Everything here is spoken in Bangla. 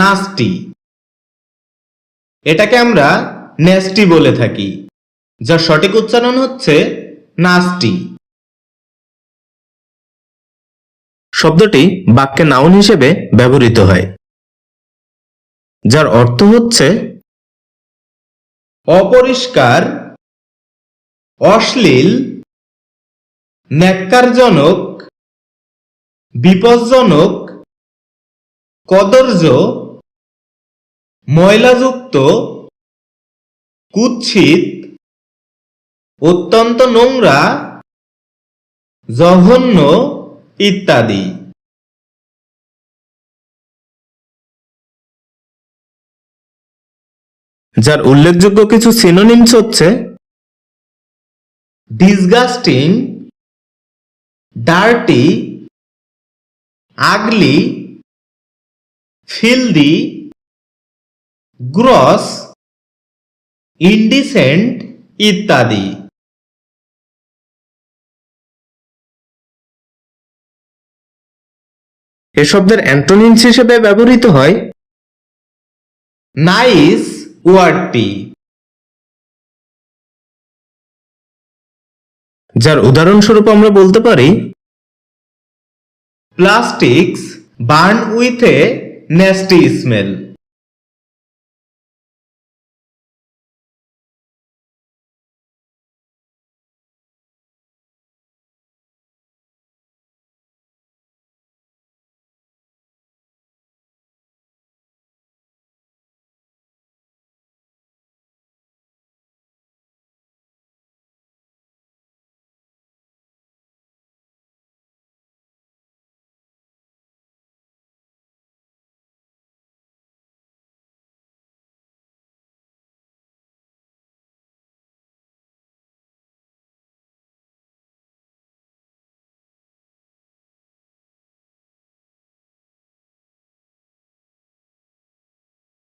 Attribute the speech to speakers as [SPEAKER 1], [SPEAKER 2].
[SPEAKER 1] নাস্টি। এটাকে আমরা নেস্টি বলে থাকি, যার সঠিক উচ্চারণ হচ্ছে নাস্টি। শব্দটি বাক্যে নাউন হিসেবে ব্যবহৃত হয়, যার অর্থ হচ্ছে অপরিষ্কার, অশ্লীল, ন্যাক্কারজনক, বিপজ্জনক, কদর্য ময়লাযুক্ত, কুৎসিত, অত্যন্ত নোংরা, জঘন্য ইত্যাদি। যার উল্লেখযোগ্য কিছু সিনোনিমস হচ্ছে disgusting dirty ugly filthy gross indecent ইত্যাদি। এ শব্দের অ্যান্টোনিমস হিসেবে ব্যবহৃত হয় নাইস ওয়ার্ডটি যার উদাহরণস্বরূপ আমরা বলতে পারি plastics burn with a nasty smell